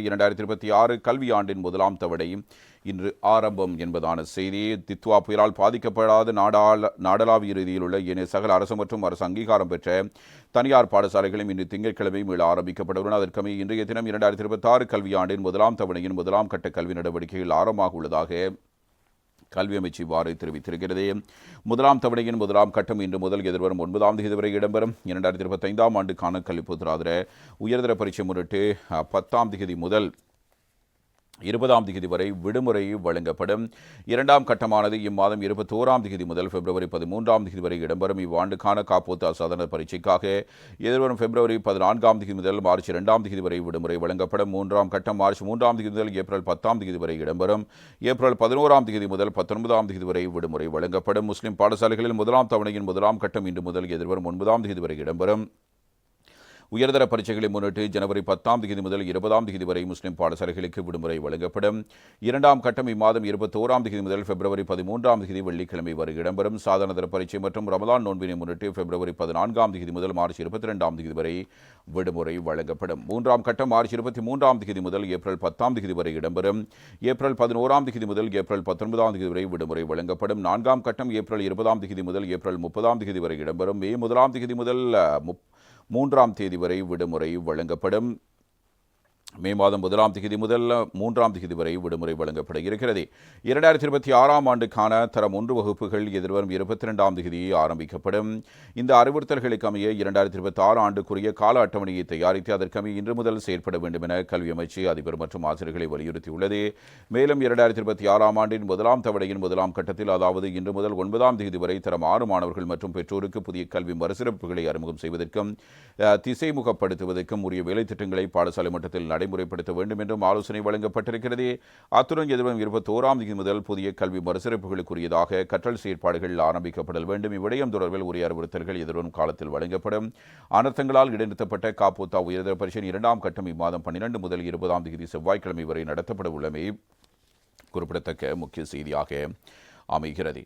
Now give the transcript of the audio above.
இரண்டாயிரத்தி இருபத்தி ஆறு கல்வியாண்டின் முதலாம் தவணை இன்று ஆரம்பம் என்பதான செய்தி. தித்வா புயலால் பாதிக்கப்படாத நாடாள நாடளாவிய ரீதியில் உள்ள ஏனைய சகல அரசு மற்றும் அரசு அங்கீகாரம் பெற்ற தனியார் பாடசாலைகளும் இன்று திங்கட்கிழமை மீள ஆரம்பிக்கப்படவுள்ளன. அதற்கமே இன்றைய தினம் இரண்டாயிரத்தி இருபத்தி ஆறு கல்வியாண்டின் முதலாம் தவணையின் முதலாம் கட்ட கல்வி நடவடிக்கைகள் ஆரம்பமாக உள்ளதாக கல்வி அமைச்சு இவ்வாறு தெரிவித்திருக்கிறது. முதலாம் தவணையின் முதலாம் கட்டம் இன்று முதல் எதிர்வரும் ஒன்பதாம் தேதி வரை இடம்பெறும். இரண்டாயிரத்தி இருபத்தைந்தாம் ஆண்டுக்கான கல்வி பொதுராதர உயர்தர பரீட்சை முன்னிட்டு பத்தாம் தேதி முதல் இருபதாம் தேதி வரை விடுமுறை வழங்கப்படும். இரண்டாம் கட்டமானது இம்மாதம் இருபத்தோராம் தேதி முதல் பிப்ரவரி பதிமூன்றாம் தேதி வரை இடம்பெறும். இவ்வாண்டுக்கான காப்போத்தா சாதன பரீட்சைக்காக எதிர்வரும் பிப்ரவரி பதினான்காம் தேதி முதல் மார்ச் இரண்டாம் தேதி வரை விடுமுறை வழங்கப்படும். மூன்றாம் கட்டம் மார்ச் மூன்றாம் தேதி முதல் ஏப்ரல் பத்தாம் தேதி வரை இடம்பெறும். ஏப்ரல் பதினோராம் தேதி முதல் பத்தொன்பதாம் தேதி வரை விடுமுறை வழங்கப்படும். முஸ்லிம் பாடசாலைகளில் முதலாம் தவணையின் முதலாம் கட்டம் இன்று முதல் எதிர்வரும் ஒன்பதாம் தேதி வரை இடம்பெறும். உயர்தர பரீட்சைகளை முன்னிட்டு ஜனவரி பத்தாம் தேதி முதல் இருபதாம் தேதி வரை முஸ்லிம் பாடசாலைகளுக்கு விடுமுறை வழங்கப்படும். இரண்டாம் கட்டம் இம்மாதம் இருபத்தோராம் தேதி முதல் பிப்ரவரி பதிமூன்றாம் தேதி வெள்ளிக்கிழமை வரை இடம்பெறும். சாதாரணதர பரீட்சை மற்றும் ரமலான் நோன்பினை முன்னிட்டு பிப்ரவரி பதினான்காம் தேதி முதல் மார்ச் இருபத்தி ரெண்டாம் தேதி வரை விடுமுறை வழங்கப்படும். மூன்றாம் கட்டம் மார்ச் இருபத்தி மூன்றாம் தேதி முதல் ஏப்ரல் பத்தாம் தேதி வரை இடம்பெறும். ஏப்ரல் பதினோராம் தேதி முதல் ஏப்ரல் பத்தொன்பதாம் தேதி வரை விடுமுறை வழங்கப்படும். நான்காம் கட்டம் ஏப்ரல் இருபதாம் தேதி முதல் ஏப்ரல் முப்பதாம் தேதி வரை இடம்பெறும். மே முதலாம் தேதி முதல் முப்- மூன்றாம் தேதி வரை விடுமுறை வழங்கப்படும். மே மாதம் முதலாம் திகதி முதல் மூன்றாம் திகதி வரை விடுமுறை வழங்கப்பட இருக்கிறது. இரண்டாயிரத்தி இருபத்தி ஆறாம் ஆண்டுக்கான தரம் ஒன்று வகுப்புகள் எதிர்வரும் இருபத்தி ரெண்டாம் திகதி ஆரம்பிக்கப்படும். இந்த அறிவுறுத்தல்களுக்கு அமைய இரண்டாயிரத்தி இருபத்தி ஆறு ஆண்டுக்குரிய கால அட்டவணையை தயாரித்து அதற்கமைய இன்று முதல் செயற்பட வேண்டும் என கல்வி அமைச்சு அதிபர் மற்றும் ஆசிரியர்களை வலியுறுத்தியுள்ளது. மேலும் இரண்டாயிரத்தி இருபத்தி ஆறாம் ஆண்டின் முதலாம் தவணையின் முதலாம் கட்டத்தில் அதாவது இன்று முதல் ஒன்பதாம் திகதி வரை தரம் ஆறு மாணவர்கள் மற்றும் பெற்றோருக்கு புதிய கல்வி மறுசிறப்புகளை அறிமுகம் செய்வதற்கும் திசைமுகப்படுத்துவதற்கும் உரிய வேலை திட்டங்களை பாடசாலை மட்டத்தில் நடைமுறைப்படுத்த வேண்டும் என்றும் ஆலோசனை வழங்கப்பட்டிருக்கிறது. அத்துடன் எதிர்வரும் இருபத்தோராம் தேதி முதல் புதிய கல்வி மறுசிறப்புகளுக்குரியதாக கற்றல் செயற்பாடுகள் ஆரம்பிக்கப்படல் வேண்டும். இவ்விடயம் தொடர்பில் உரிய அறிவுறுத்தல்கள் எதிர்வரும் காலத்தில் வழங்கப்படும். அனர்த்தங்களால் இடைநிறுத்தப்பட்ட காப்போத்தா உயர்தர பரிசின் இரண்டாம் கட்டம் இம்மாதம் பன்னிரண்டு முதல் இருபதாம் தேதி செவ்வாய்க்கிழமை வரை நடத்தப்பட உள்ளமை குறிப்பிடத்தக்க முக்கிய செய்தியாக அமைகிறது.